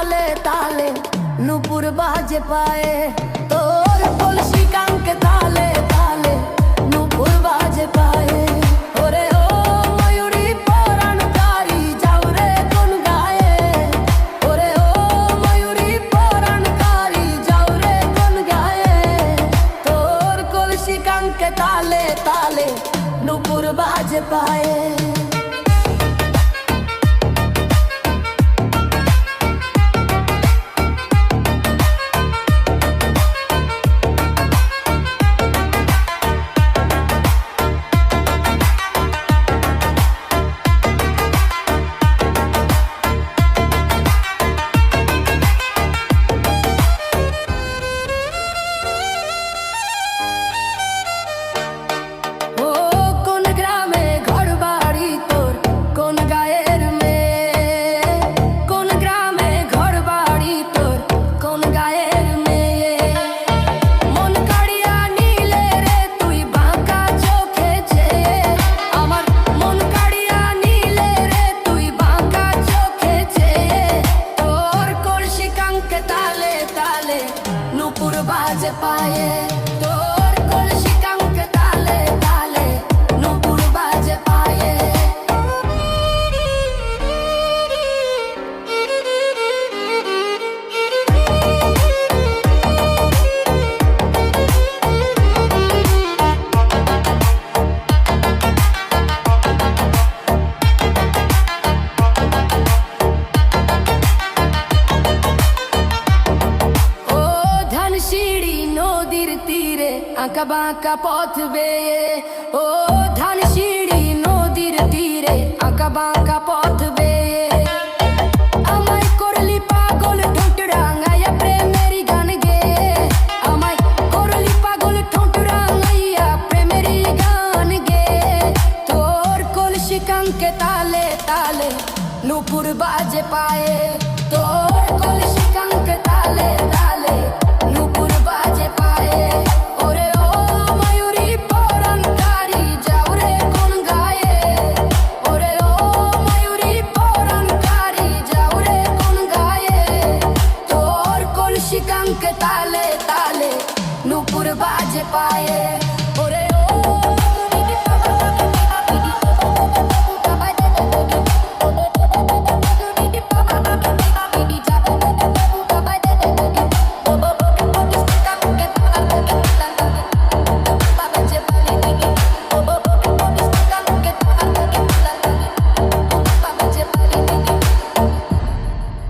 তালে তালে নুপুর বাজে পায়ে। তোর কলসি কাঙ্কে তালে তালে নুপুর বাজে পায়ে। ওরে ও ময়ূরী পরাণকারী, যাও রে কোন গায়ে। ওরে ও ময়ূরী পরাণকারী, যাও রে কোন গায়ে। তোর কলসি কাঙ্কে তালে তালে নুপুর বাজে পায়ে। আঁকা বাঁকা পথ বেয়ে ও ধান ধানসিঁড়ি নদীর তীরে আঁকা বাঁকা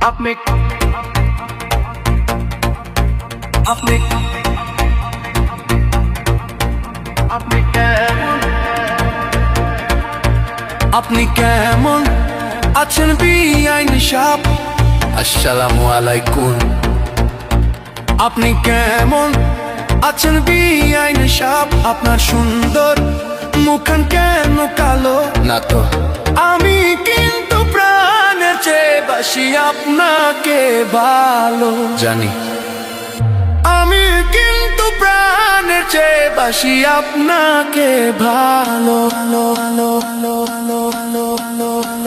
আপনি আপনি আপনি কেমন আপনি কেমন আছেন বিআইন সাপ আসসালামু আলাইকুম আপনি কেমন আছেন বিআইন সাপ আপনার সুন্দর মুখান কেন কালো না তো আমি প্রাণের চেয়ে বাসি আপনাকে ভালো। জানি। আমি কিন্তু প্রাণের চেয়ে বাসি আপনাকে ভালো লো লো লো লো লো ভালো।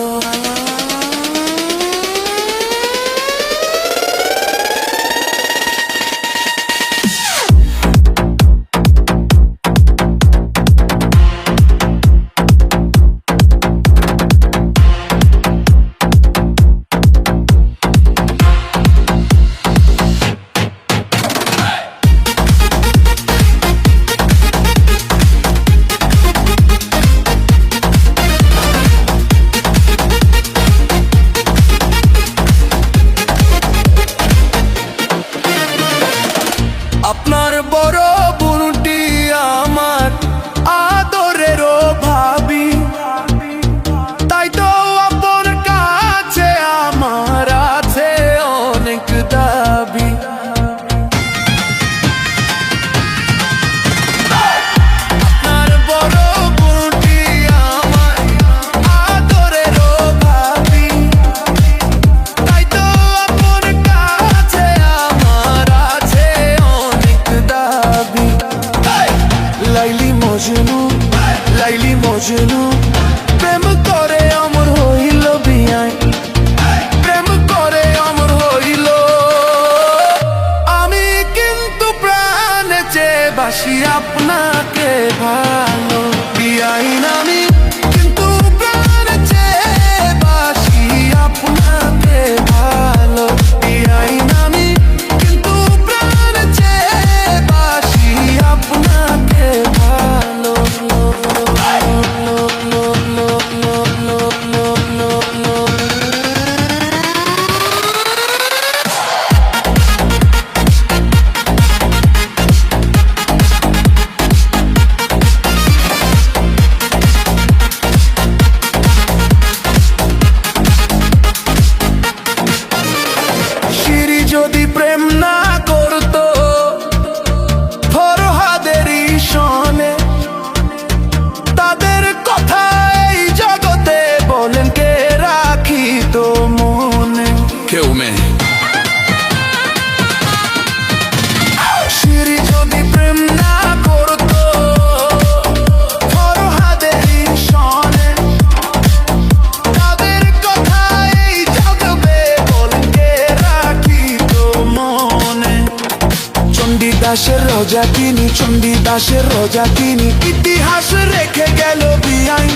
ইতিহাসের রোজা তিনি ইতিহাস রেখে গেল বিআই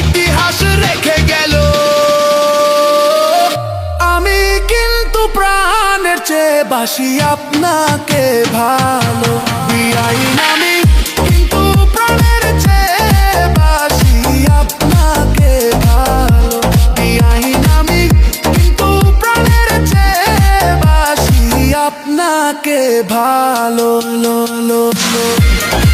ইতিহাস রেখে গেল। আমি কিন্তু প্রাণের চেয়ে বাসি আপনাকে ভালো। বিআইন আমি তাকে ভালো লো লো লো।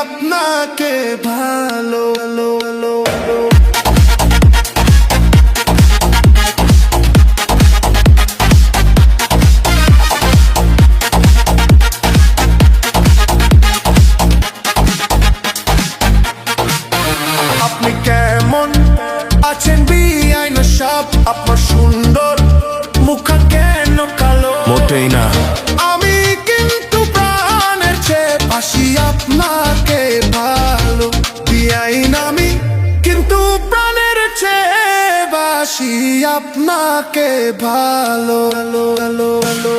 আপনাকে ভালো বাসি আপনাকে ভালো ভালো ভালো।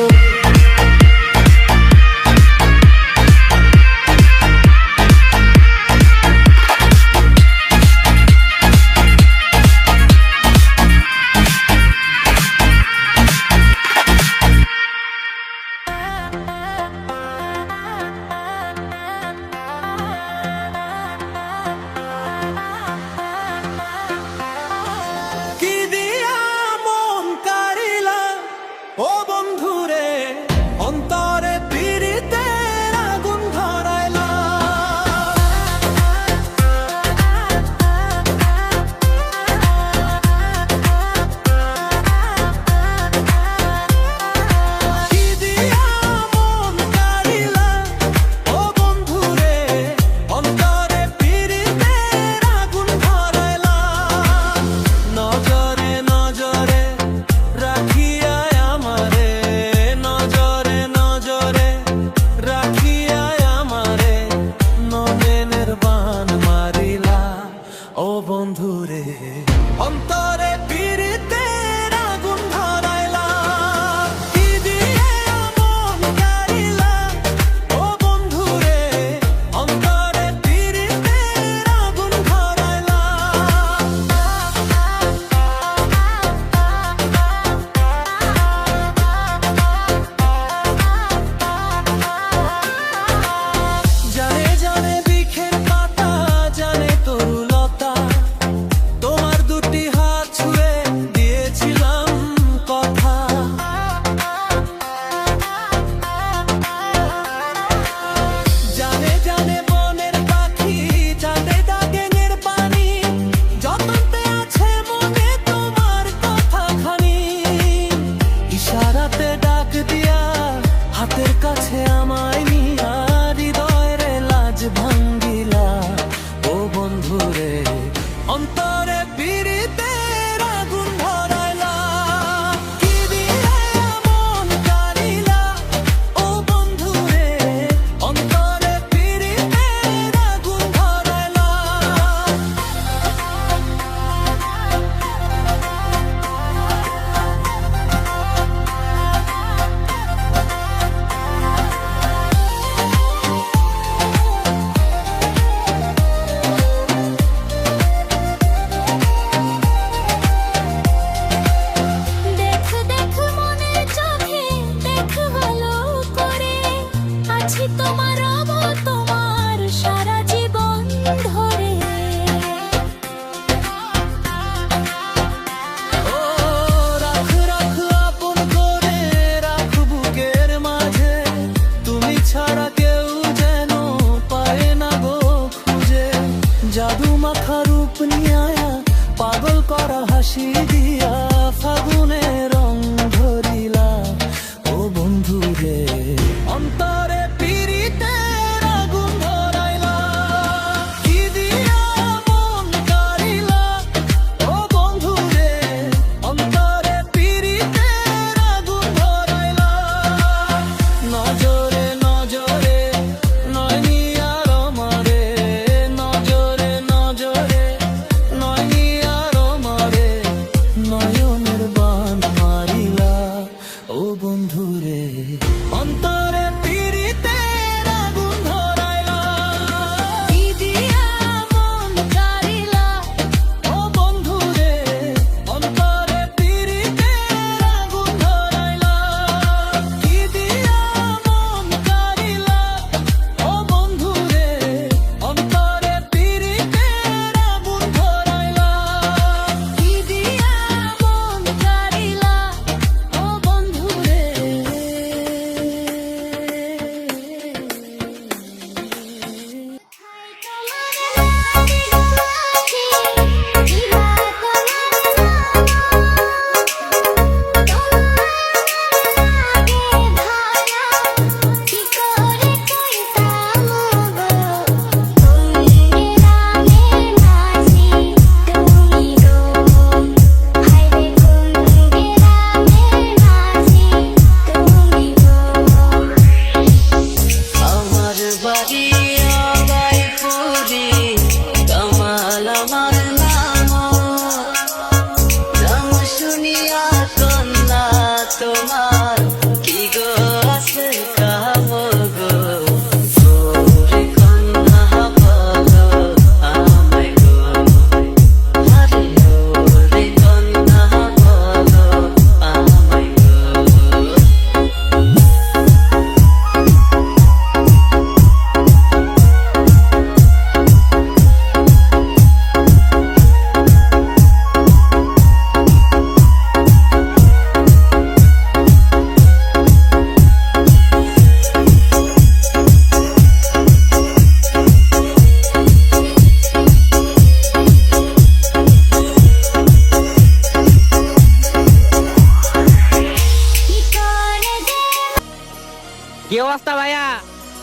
কি অবস্থা ভাইয়া?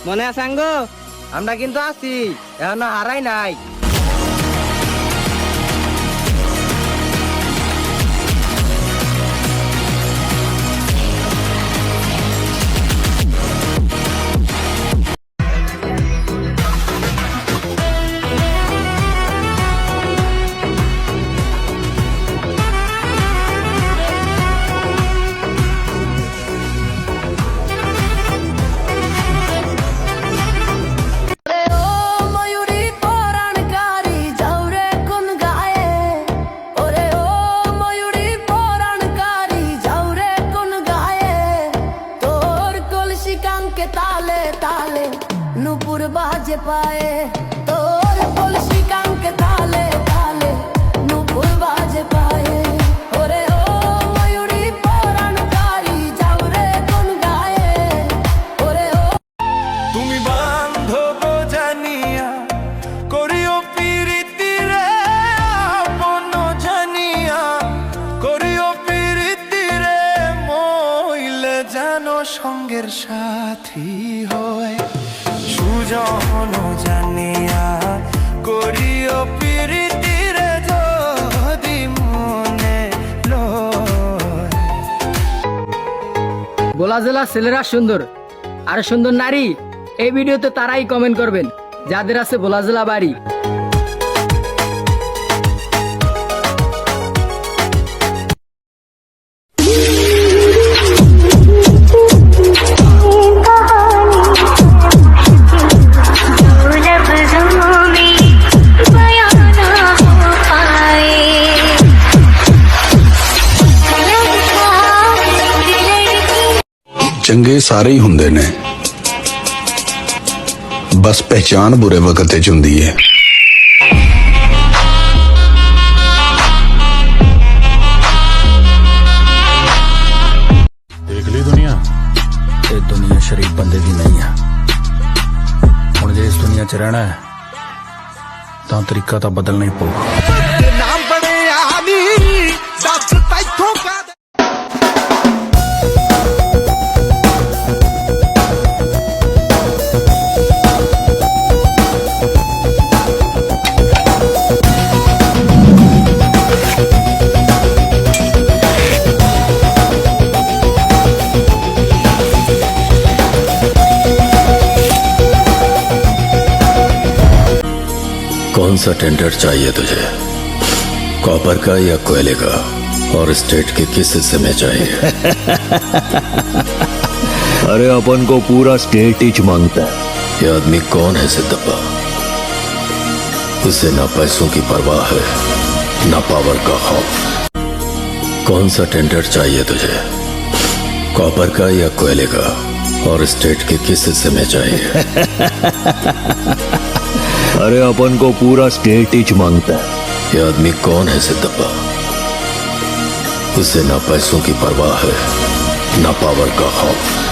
মনে আসাঙ্গ আমরা কিন্তু আছি এখনও হারাই নাই। সঙ্গের সাথী হয়। সুজন জানিয়া করিও পীড়িতির যদি মনে গোলা জেলা ছেলেরা সুন্দর, আর সুন্দর নারী, এই ভিডিওতে তারাই কমেন্ট করবেন। যাদের আছে ভোলা জেলা বাড়ি। ਬੁਰੇ ਸਾਰੇ ਹੀ ਹੁੰਦੇ ਨੇ। ਬਸ ਪਹਿਚਾਨ ਬੁਰੇ ਵਕਤ ਤੇ ਹੁੰਦੀ ਹੈ ਦੇਖ ਲਈ ਦੁਨੀਆ। ਇਹ ਦੁਨੀਆ ਸ਼ਰੀਫ ਬੰਦੇ ਦੀ ਨਹੀਂ ਆ। ਹੁਣ ਜੇ ਇਸ ਦੁਨੀਆ 'ਚ ਰਹਿਣਾ ਹੈ ਤਾਂ ਤਰੀਕਾ ਤਾਂ ਬਦਲਣਾ ਹੀ ਪਊਗਾ। सा टेंडर चाहिए तुझे? कॉपर का या कोयले का? और स्टेट के किस हिस्से में चाहिए? अरे अपन को पूरा स्टेट ही माँगता है। ये आदमी कौन है सिद्धप्पा? उसे ना पैसों की परवाह है ना पावर का खौफ। कौन सा टेंडर चाहिए तुझे? कॉपर का या कोयले का? और स्टेट के किस हिस्से में चाहिए? अरे अपन को पूरा स्टेट ही माँगता है। ये आदमी कौन है सिद्धप्पा? उसे ना पैसों की परवाह है, ना पावर का खौफ।